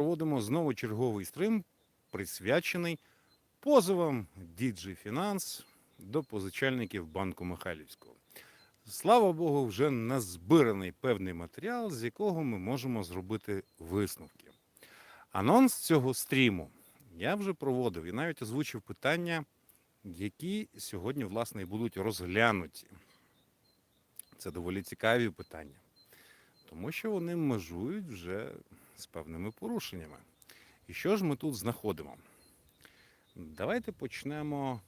Проводимо знову черговий стрим, присвячений позовам DG Finance до позичальників Банку Михайлівського. Слава Богу, вже назбираний певний матеріал, з якого ми можемо зробити висновки. Анонс цього стріму я вже проводив і навіть озвучив питання, які сьогодні, власне, і будуть розглянуті. Це доволі цікаві питання, тому що вони межують вже з певними порушеннями. І що ж ми тут знаходимо? Давайте почнемо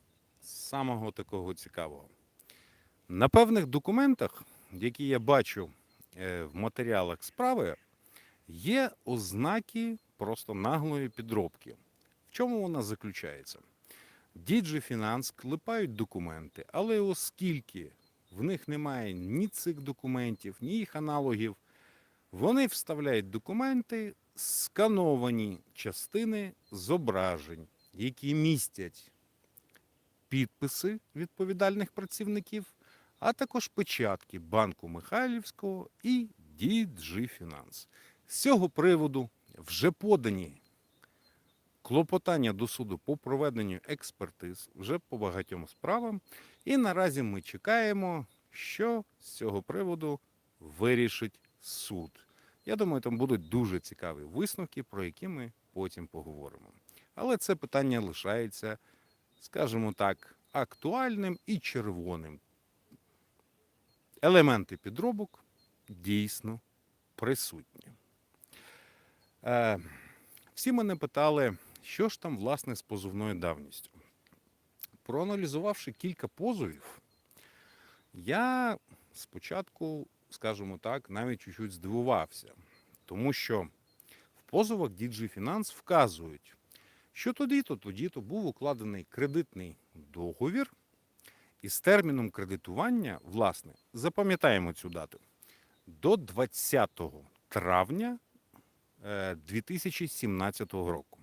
з самого такого цікавого. На певних документах, які я бачу е, в матеріалах справи, є ознаки просто наглої підробки. В чому вона заключається? Діджі Finance клепають документи, але оскільки в них немає ні цих документів, ні їх аналогів, вони вставляють документи, скановані частини зображень, які містять підписи відповідальних працівників, а також печатки Банку Михайлівського і DG Finance. З цього приводу вже подані клопотання до суду по проведенню експертиз вже по багатьом справам. І наразі ми чекаємо, що з цього приводу вирішить суд. Я думаю, там будуть дуже цікаві висновки, про які ми потім поговоримо. Але це питання лишається, скажімо так, актуальним і червоним. Елементи підробок дійсно присутні. Е, всі мене питали, що ж там власне з позовною давністю. Проаналізувавши кілька позовів, я спочатку, скажімо так, навіть чуть-чуть здивувався, тому що в позовах DG Finance вказують, що тоді-то, тоді-то був укладений кредитний договір, і з терміном кредитування, власне, запам'ятаємо цю дату, до 20 травня е, 2017 року.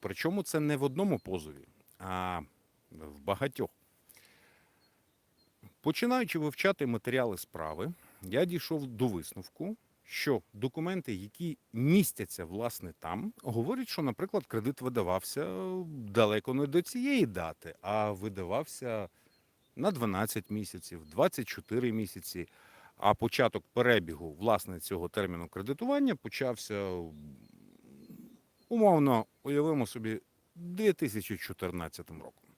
Причому це не в одному позові, а в багатьох. Починаючи вивчати матеріали справи, я дійшов до висновку, що документи, які містяться власне там, говорять, що, наприклад, кредит видавався далеко не до цієї дати, а видавався на 12 місяців, 24 місяці. А початок перебігу власне цього терміну кредитування почався умовно, уявимо собі, 2014 роком.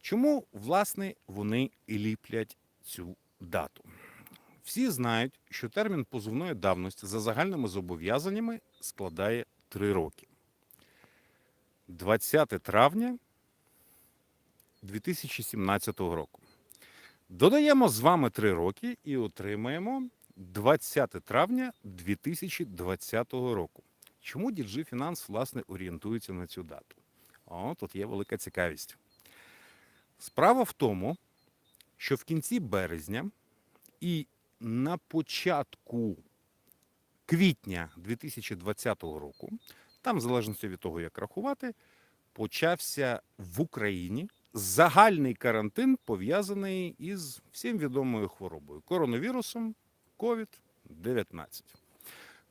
Чому, власне, вони ліплять цю дату? Всі знають, що термін позовної давності за загальними зобов'язаннями складає 3 роки. 20 травня 2017 року. Додаємо з вами 3 роки і отримаємо 20 травня 2020 року. Чому DG Фінанс власне орієнтується на цю дату? О, тут є велика цікавість. Справа в тому, що в кінці березня і на початку квітня 2020 року, там, в залежності від того, як рахувати, почався в Україні загальний карантин, пов'язаний із всім відомою хворобою коронавірусом COVID-19.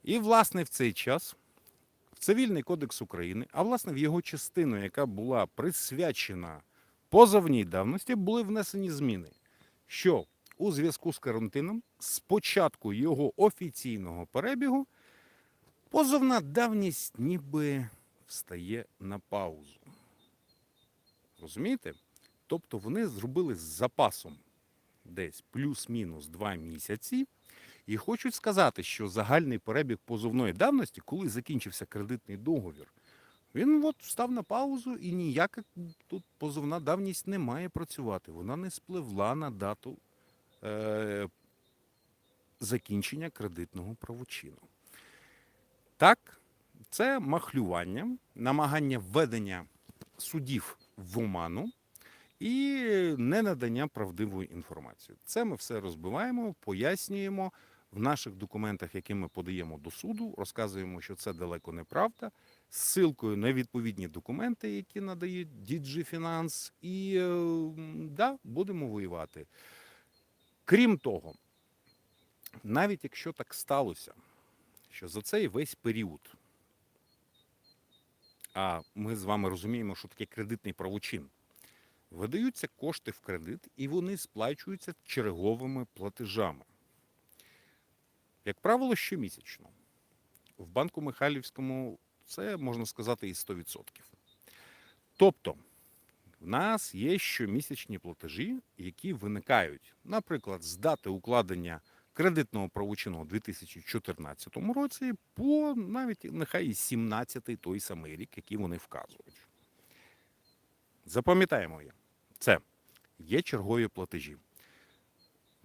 І, власне, в цей час в Цивільний кодекс України, а власне в його частину, яка була присвячена позовній давності, були внесені зміни, що у зв'язку з карантином з початку його офіційного перебігу позовна давність ніби встає на паузу. Розумієте? Тобто вони зробили з запасом десь плюс-мінус 2 місяці. І хочуть сказати, що загальний перебіг позовної давності, коли закінчився кредитний договір, він от став на паузу і ніяка тут позовна давність не має працювати. Вона не спливла на дату закінчення кредитного правочину. Так, це махлювання, намагання введення судів в оману і ненадання правдивої інформації. Це ми все розбиваємо, пояснюємо в наших документах, які ми подаємо до суду, розказуємо, що це далеко неправда, з ссилкою на відповідні документи, які надають DG Finance, і е, да, будемо воювати. Крім того, навіть якщо так сталося, що за цей весь період а ми з вами розуміємо, що таке кредитний правочин. Видаються кошти в кредит, і вони сплачуються черговими платежами. Як правило, щомісячно. В банку Михайлівському це можна сказати і 100%. Тобто, в нас є щомісячні платежі, які виникають, наприклад, з дати укладення кредитного правочину у 2014 році по навіть нехай і 17-й той самий рік, який вони вказують. Запам'ятаємо. Це є чергові платежі.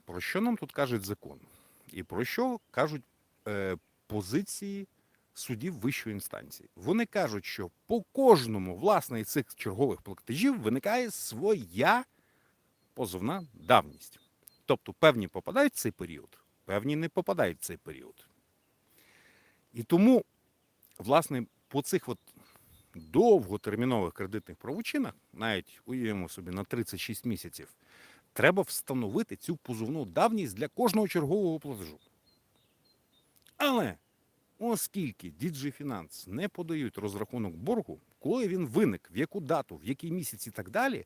Про що нам тут кажуть закон? І про що кажуть е, позиції судів вищої інстанції? Вони кажуть, що по кожному власне із цих чергових платежів виникає своя позовна давність. Тобто певні попадають в цей період, певні не попадають в цей період. І тому, власне, по цих от довготермінових кредитних правочинах, навіть уявимо собі на 36 місяців, треба встановити цю позовну давність для кожного чергового платежу. Але оскільки DG Finance не подають розрахунок боргу, коли він виник, в яку дату, в який місяць і так далі,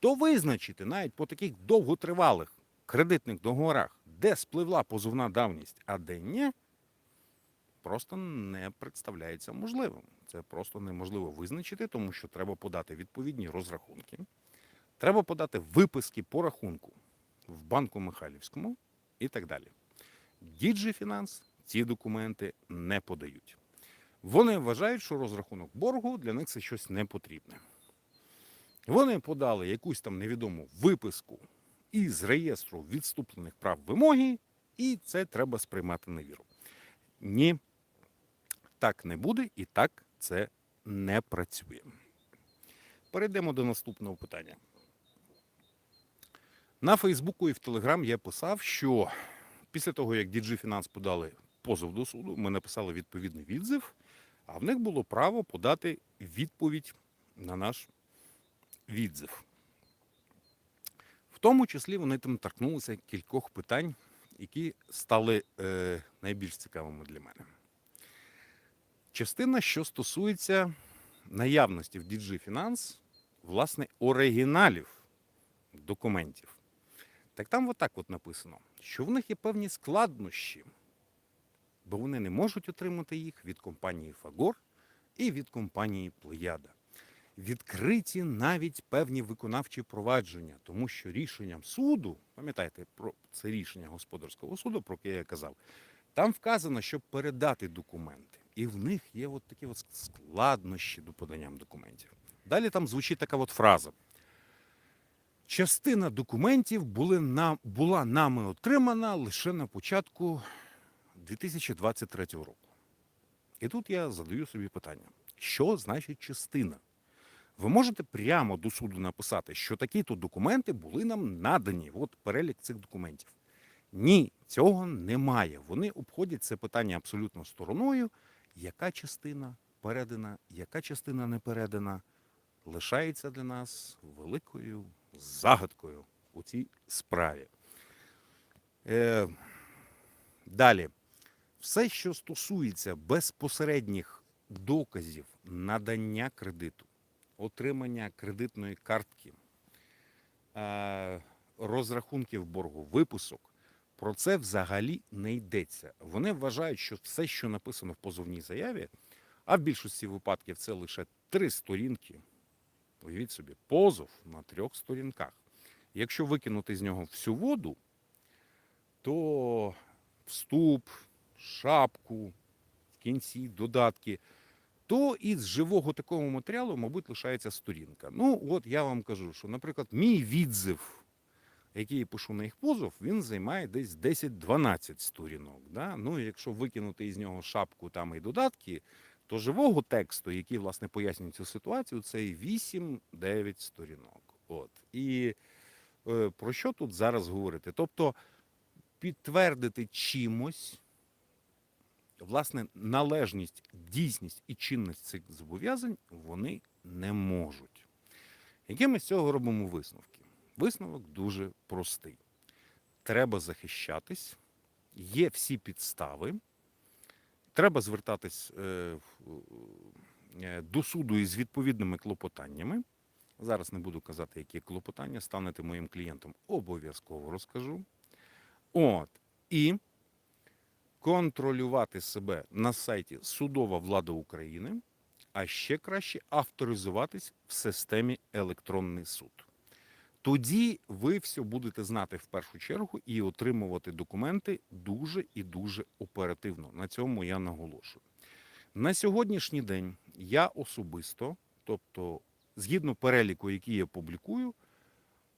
то визначити навіть по таких довготривалих кредитних договорах, де спливла позовна давність, а де ні, просто не представляється можливим. Це просто неможливо визначити, тому що треба подати відповідні розрахунки. Треба подати виписки по рахунку в банку Михайлівському і так далі. Діджі Finance ці документи не подають. Вони вважають, що розрахунок боргу для них це щось не потрібне. Вони подали якусь там невідому виписку із реєстру відступлених прав вимоги, і це треба сприймати на віру. Ні, так не буде і так це не працює. Перейдемо до наступного питання. На Фейсбуку і в Телеграм я писав, що після того, як DG Finance подали позов до суду, ми написали відповідний відзив, а в них було право подати відповідь на наш відзив. В тому числі вони там торкнулися кількох питань, які стали е, найбільш цікавими для мене. Частина, що стосується наявності в DG Finance, власне, оригіналів документів. Так там отак от написано, що в них є певні складнощі, бо вони не можуть отримати їх від компанії Фагор і від компанії Плеяда. Відкриті навіть певні виконавчі провадження, тому що рішенням суду, пам'ятаєте, про це рішення господарського суду, про яке я казав, там вказано, щоб передати документи. І в них є от такі от складнощі до подання документів. Далі там звучить така от фраза. Частина документів були на, була нами отримана лише на початку 2023 року. І тут я задаю собі питання: що значить частина? Ви можете прямо до суду написати, що такі-то документи були нам надані. От перелік цих документів. Ні, цього немає. Вони обходять це питання абсолютно стороною. Яка частина передана, яка частина не передана, лишається для нас великою загадкою у цій справі. Е, Далі, все, що стосується безпосередніх доказів надання кредиту, отримання кредитної картки, е, розрахунків боргу, випусок, про це взагалі не йдеться. Вони вважають, що все, що написано в позовній заяві, а в більшості випадків це лише три сторінки. Уявіть собі, позов на трьох сторінках. Якщо викинути з нього всю воду, то вступ, шапку, в кінці додатки, то із живого такого матеріалу, мабуть, лишається сторінка. Ну, от я вам кажу, що, наприклад, мій відзив, який я пишу на їх позов, він займає десь 10-12 сторінок. Да? Ну, якщо викинути із нього шапку там і додатки, то живого тексту, який, власне, пояснює цю ситуацію, це 8-9 сторінок. От. І е, про що тут зараз говорити? Тобто підтвердити чимось, власне, належність, дійсність і чинність цих зобов'язань вони не можуть. Які ми з цього робимо висновки? Висновок дуже простий. Треба захищатись, є всі підстави. треба звертатись е, е, до суду із відповідними клопотаннями. Зараз не буду казати, які клопотання. Станете моїм клієнтом, обов'язково розкажу. От. І контролювати себе на сайті Судова влада України, а ще краще авторизуватись в системі електронний суд. Тоді ви все будете знати в першу чергу і отримувати документи дуже і дуже оперативно. На цьому я наголошую. На сьогоднішній день я особисто, тобто згідно переліку, який я публікую,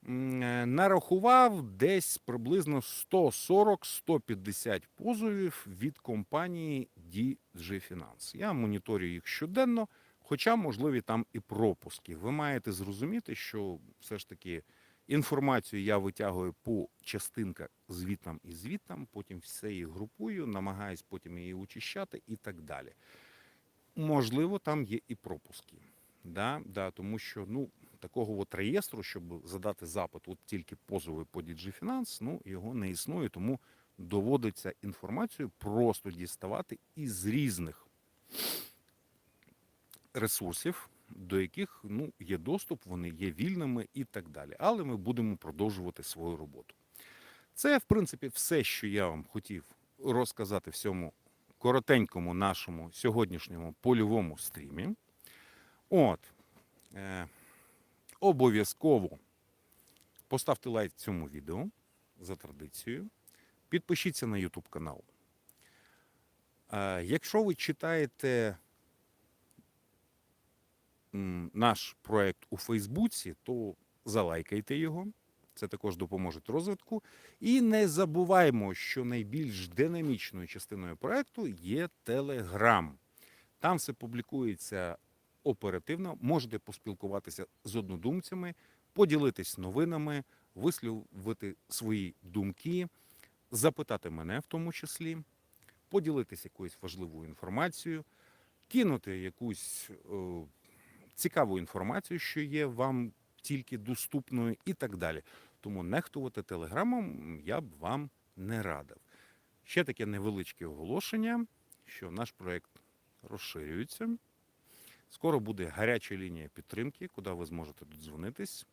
нарахував десь приблизно 140-150 позовів від компанії DG Finance. Я моніторю їх щоденно, хоча можливі там і пропуски. Ви маєте зрозуміти, що все ж таки інформацію я витягую по частинках звітам і звітам, потім все їх групую, намагаюсь потім її очищати і так далі. Можливо, там є і пропуски. Да, да, тому що ну, такого от реєстру, щоб задати запит, от тільки позови по DG Finance, ну, його не існує, тому доводиться інформацію просто діставати із різних ресурсів, до яких ну, є доступ, вони є вільними і так далі. Але ми будемо продовжувати свою роботу. Це, в принципі, все, що я вам хотів розказати в цьому коротенькому нашому сьогоднішньому польовому стрімі. От, е, обов'язково поставте лайк цьому відео за традицією. Підпишіться на YouTube канал. Е, якщо ви читаєте наш проект у Фейсбуці, то залайкайте його. Це також допоможе розвитку. І не забуваємо, що найбільш динамічною частиною проекту є Телеграм. Там все публікується оперативно. Можете поспілкуватися з однодумцями, поділитись новинами, висловити свої думки, запитати мене в тому числі, поділитися якоюсь важливою інформацією, кинути якусь е, цікаву інформацію, що є вам тільки доступною, і так далі. Тому нехтувати телеграмом я б вам не радив. Ще таке невеличке оголошення, що наш проект розширюється. Скоро буде гаряча лінія підтримки, куди ви зможете додзвонитись,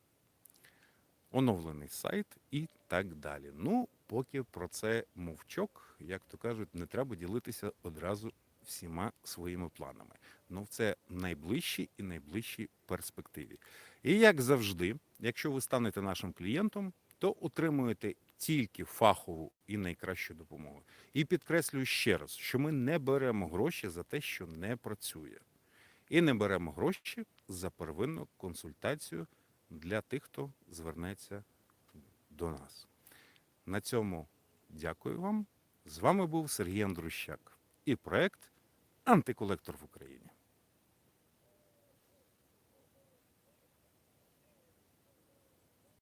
оновлений сайт і так далі. Ну, поки про це мовчок, як то кажуть, не треба ділитися одразу всіма своїми планами. Ну, це найближчі і найближчі перспективі. І як завжди, якщо ви станете нашим клієнтом, то отримуєте тільки фахову і найкращу допомогу. І підкреслюю ще раз, що ми не беремо гроші за те, що не працює. І не беремо гроші за первинну консультацію для тих, хто звернеться до нас. На цьому дякую вам. З вами був Сергій Андрущак і проект Антиколектор в Україні.